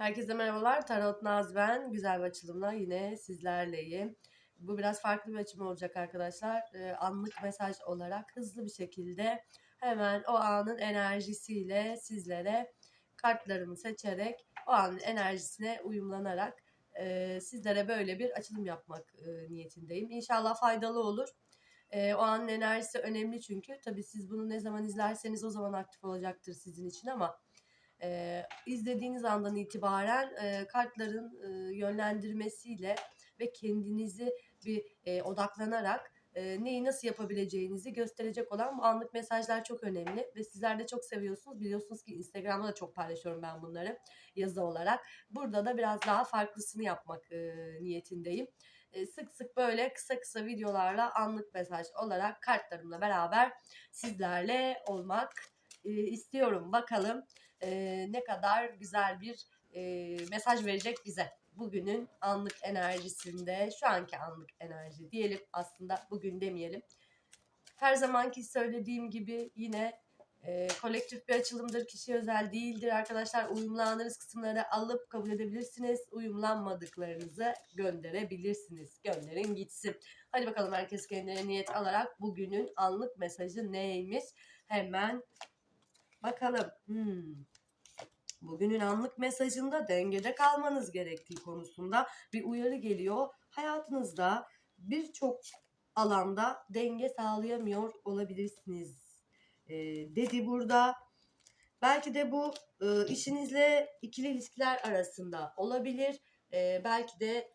Herkese merhabalar. Tarot Naz ben. Güzel bir açılımla yine sizlerleyim. Bu biraz farklı bir açım olacak arkadaşlar. Ee, anlık mesaj olarak hızlı bir şekilde hemen o anın enerjisiyle sizlere kartlarımı seçerek o anın enerjisine uyumlanarak e, sizlere böyle bir açılım yapmak e, niyetindeyim. İnşallah faydalı olur. E, o anın enerjisi önemli çünkü. Tabii siz bunu ne zaman izlerseniz o zaman aktif olacaktır sizin için ama e, izlediğiniz andan itibaren e, kartların e, yönlendirmesiyle ve kendinizi bir e, odaklanarak e, neyi nasıl yapabileceğinizi gösterecek olan bu anlık mesajlar çok önemli ve sizler de çok seviyorsunuz. Biliyorsunuz ki Instagram'da da çok paylaşıyorum ben bunları yazı olarak. Burada da biraz daha farklısını yapmak e, niyetindeyim. E, sık sık böyle kısa kısa videolarla anlık mesaj olarak kartlarımla beraber sizlerle olmak e, istiyorum. Bakalım e, ne kadar güzel bir e, mesaj verecek bize. Bugünün anlık enerjisinde, şu anki anlık enerji diyelim aslında bugün demeyelim. Her zamanki söylediğim gibi yine e, kolektif bir açılımdır, kişi özel değildir arkadaşlar. Uyumlandığınız kısımları alıp kabul edebilirsiniz. Uyumlanmadıklarınızı gönderebilirsiniz. Gönderin gitsin. Hadi bakalım herkes kendine niyet alarak bugünün anlık mesajı neymiş? Hemen bakalım. Hmm. Bugünün anlık mesajında dengede kalmanız gerektiği konusunda bir uyarı geliyor. Hayatınızda birçok alanda denge sağlayamıyor olabilirsiniz e, dedi burada. Belki de bu e, işinizle ikili ilişkiler arasında olabilir. E, belki de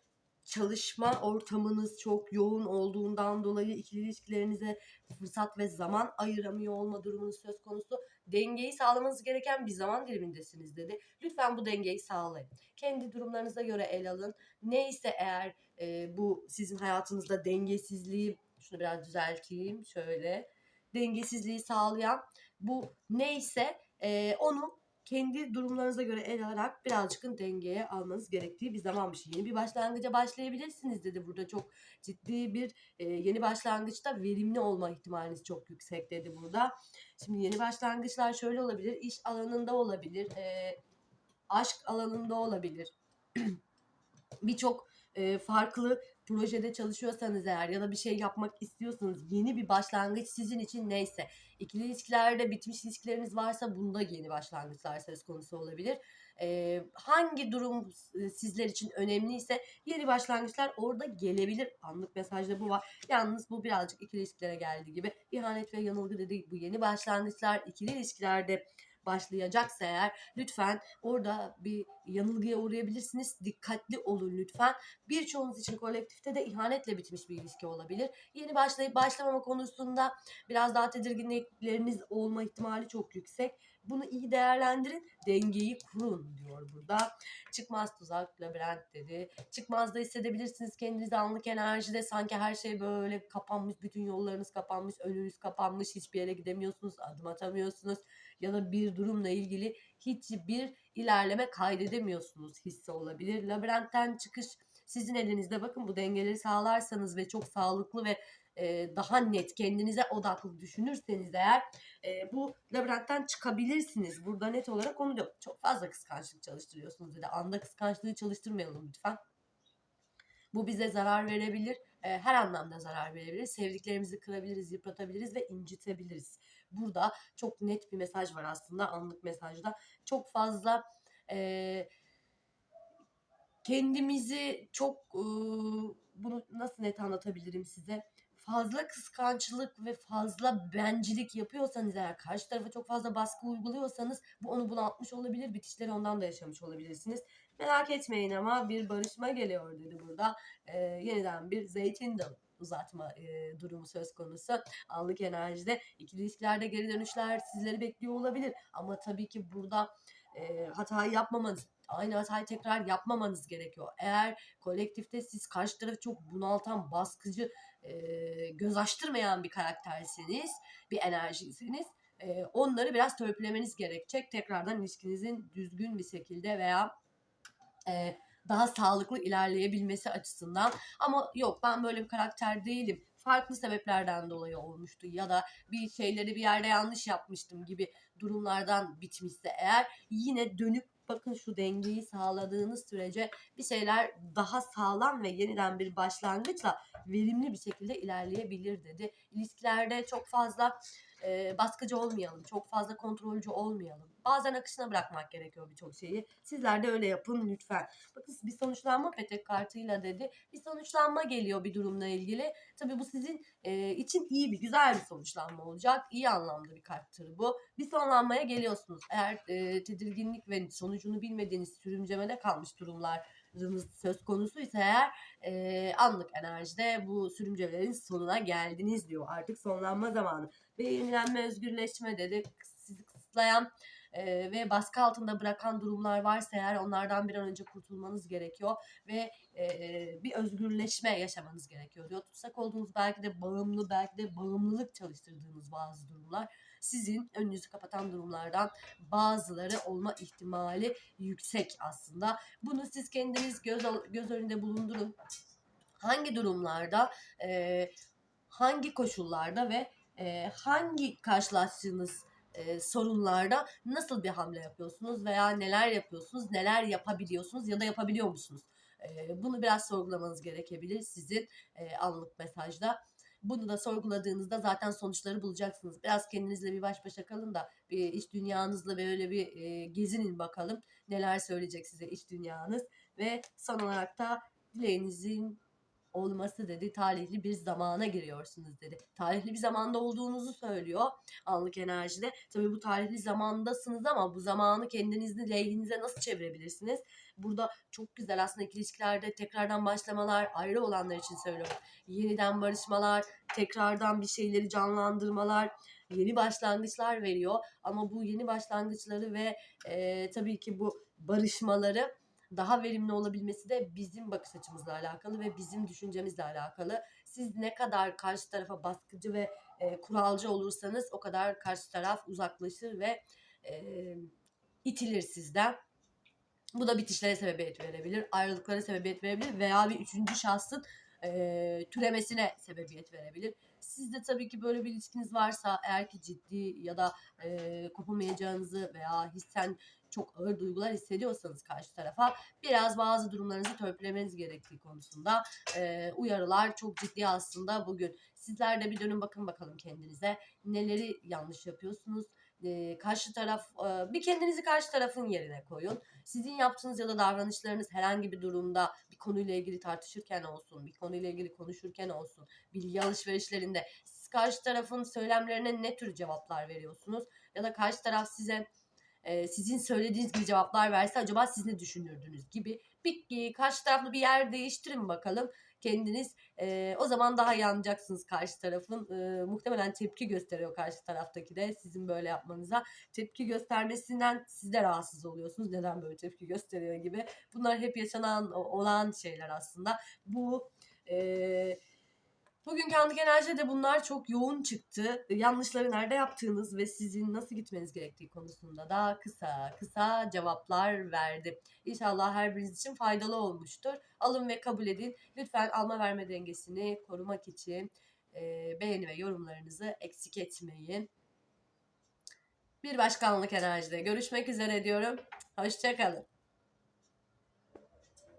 çalışma ortamınız çok yoğun olduğundan dolayı ikili ilişkilerinize fırsat ve zaman ayıramıyor olma durumunuz söz konusu. Dengeyi sağlamanız gereken bir zaman dilimindesiniz dedi. Lütfen bu dengeyi sağlayın. Kendi durumlarınıza göre el alın. Neyse eğer e, bu sizin hayatınızda dengesizliği, şunu biraz düzelteyim şöyle. Dengesizliği sağlayan bu neyse e, onu kendi durumlarınıza göre el alarak birazcık dengeye almanız gerektiği bir zamanmış. Yeni bir başlangıca başlayabilirsiniz dedi burada çok ciddi bir e, yeni başlangıçta verimli olma ihtimaliniz çok yüksek dedi burada. Şimdi yeni başlangıçlar şöyle olabilir, iş alanında olabilir, e, aşk alanında olabilir. Birçok e, farklı projede çalışıyorsanız eğer ya da bir şey yapmak istiyorsanız yeni bir başlangıç sizin için neyse. İkili ilişkilerde bitmiş ilişkileriniz varsa bunda yeni başlangıçlar söz konusu olabilir. Ee, hangi durum sizler için önemliyse yeni başlangıçlar orada gelebilir. Anlık mesajda bu var. Yalnız bu birazcık ikili ilişkilere geldiği gibi ihanet ve yanılgı dediği bu yeni başlangıçlar ikili ilişkilerde başlayacaksa eğer lütfen orada bir yanılgıya uğrayabilirsiniz. Dikkatli olun lütfen. Birçoğunuz için kolektifte de ihanetle bitmiş bir ilişki olabilir. Yeni başlayıp başlamama konusunda biraz daha tedirginlikleriniz olma ihtimali çok yüksek. Bunu iyi değerlendirin, dengeyi kurun diyor burada. Çıkmaz tuzak, labirent dedi. Çıkmaz da hissedebilirsiniz kendinizi anlık enerjide sanki her şey böyle kapanmış, bütün yollarınız kapanmış, önünüz kapanmış, hiçbir yere gidemiyorsunuz, adım atamıyorsunuz ya da bir durumla ilgili hiçbir ilerleme kaydedemiyorsunuz hissi olabilir. Labirentten çıkış sizin elinizde. Bakın bu dengeleri sağlarsanız ve çok sağlıklı ve e, daha net kendinize odaklı düşünürseniz eğer e, bu labirentten çıkabilirsiniz. Burada net olarak onu diyor. Çok fazla kıskançlık çalıştırıyorsunuz dedi. Anda kıskançlığı çalıştırmayalım lütfen. Bu bize zarar verebilir. E, her anlamda zarar verebilir. Sevdiklerimizi kırabiliriz, yıpratabiliriz ve incitebiliriz. Burada çok net bir mesaj var aslında anlık mesajda. Çok fazla e, kendimizi çok e, bunu nasıl net anlatabilirim size? fazla kıskançlık ve fazla bencilik yapıyorsanız eğer karşı tarafa çok fazla baskı uyguluyorsanız bu onu bunaltmış olabilir. Bitişleri ondan da yaşamış olabilirsiniz. Merak etmeyin ama bir barışma geliyor dedi burada. Ee, yeniden bir zeytin dalı uzatma e, durumu söz konusu. Anlık enerjide ikili ilişkilerde geri dönüşler sizleri bekliyor olabilir. Ama tabii ki burada e, hatayı yapmamanız, aynı hatayı tekrar yapmamanız gerekiyor. Eğer kolektifte siz karşı tarafı çok bunaltan, baskıcı, e, göz açtırmayan bir karakterseniz, bir enerjiyseniz e, onları biraz törpülemeniz gerekecek. Tekrardan ilişkinizin düzgün bir şekilde veya e, daha sağlıklı ilerleyebilmesi açısından. Ama yok ben böyle bir karakter değilim. Farklı sebeplerden dolayı olmuştu ya da bir şeyleri bir yerde yanlış yapmıştım gibi durumlardan bitmişse eğer yine dönüp bakın şu dengeyi sağladığınız sürece bir şeyler daha sağlam ve yeniden bir başlangıçla verimli bir şekilde ilerleyebilir dedi. İlişkilerde çok fazla e, baskıcı olmayalım, çok fazla kontrolcü olmayalım. Bazen akışına bırakmak gerekiyor birçok şeyi. Sizler de öyle yapın lütfen. Bakın bir sonuçlanma petek kartıyla dedi. Bir sonuçlanma geliyor bir durumla ilgili. Tabii bu sizin e, için iyi bir, güzel bir sonuçlanma olacak. İyi anlamda bir karttır bu. Bir sonlanmaya geliyorsunuz. Eğer e, tedirginlik ve sonucunu bilmediğiniz sürümcemede kalmış durumlarınız söz konusu ise eğer e, anlık enerjide bu sürümcemelerin sonuna geldiniz diyor. Artık sonlanma zamanı. Ve yenilenme, özgürleşme dedi. Sizi kısıtlayan ve baskı altında bırakan durumlar varsa eğer onlardan bir an önce kurtulmanız gerekiyor ve e, bir özgürleşme yaşamanız gerekiyor diyor. Tutsak olduğunuz belki de bağımlı, belki de bağımlılık çalıştırdığınız bazı durumlar sizin önünüzü kapatan durumlardan bazıları olma ihtimali yüksek aslında. Bunu siz kendiniz göz, göz önünde bulundurun. Hangi durumlarda, e, hangi koşullarda ve e, hangi karşılaştığınız sorunlarda nasıl bir hamle yapıyorsunuz veya neler yapıyorsunuz, neler yapabiliyorsunuz ya da yapabiliyor musunuz? Bunu biraz sorgulamanız gerekebilir sizin anlık mesajda. Bunu da sorguladığınızda zaten sonuçları bulacaksınız. Biraz kendinizle bir baş başa kalın da bir iç dünyanızla böyle bir gezinin bakalım. Neler söyleyecek size iç dünyanız. Ve son olarak da dileğinizin olması dedi. Talihli bir zamana giriyorsunuz dedi. Talihli bir zamanda olduğunuzu söylüyor anlık enerjide. Tabii bu talihli zamandasınız ama bu zamanı kendinizin lehinize nasıl çevirebilirsiniz? Burada çok güzel aslında ilişkilerde tekrardan başlamalar ayrı olanlar için söylüyorum. Yeniden barışmalar, tekrardan bir şeyleri canlandırmalar, yeni başlangıçlar veriyor. Ama bu yeni başlangıçları ve e, tabii ki bu barışmaları daha verimli olabilmesi de bizim bakış açımızla alakalı ve bizim düşüncemizle alakalı. Siz ne kadar karşı tarafa baskıcı ve e, kuralcı olursanız o kadar karşı taraf uzaklaşır ve e, itilir sizden. Bu da bitişlere sebebiyet verebilir, ayrılıklara sebebiyet verebilir veya bir üçüncü şahsın e, türemesine sebebiyet verebilir. Sizde tabii ki böyle bir ilişkiniz varsa eğer ki ciddi ya da e, kopamayacağınızı veya hissen çok ağır duygular hissediyorsanız karşı tarafa biraz bazı durumlarınızı törpülemeniz gerektiği konusunda e, uyarılar çok ciddi aslında bugün. Sizler de bir dönün bakın bakalım kendinize neleri yanlış yapıyorsunuz. Karşı taraf bir kendinizi karşı tarafın yerine koyun. Sizin yaptığınız ya da davranışlarınız herhangi bir durumda bir konuyla ilgili tartışırken olsun, bir konuyla ilgili konuşurken olsun, bilgi alışverişlerinde siz karşı tarafın söylemlerine ne tür cevaplar veriyorsunuz ya da karşı taraf size sizin söylediğiniz gibi cevaplar verse acaba siz ne düşünürdünüz gibi bir karşı taraflı bir yer değiştirin bakalım kendiniz e, o zaman daha iyi anlayacaksınız karşı tarafın. E, muhtemelen tepki gösteriyor karşı taraftaki de sizin böyle yapmanıza. Tepki göstermesinden siz de rahatsız oluyorsunuz. Neden böyle tepki gösteriyor gibi. Bunlar hep yaşanan olan şeyler aslında. Bu eee Bugünkü anlık enerjide de bunlar çok yoğun çıktı. Yanlışları nerede yaptığınız ve sizin nasıl gitmeniz gerektiği konusunda da kısa kısa cevaplar verdi. İnşallah her biriniz için faydalı olmuştur. Alın ve kabul edin. Lütfen alma verme dengesini korumak için e, beğeni ve yorumlarınızı eksik etmeyin. Bir başkanlık enerjide görüşmek üzere diyorum. Hoşçakalın.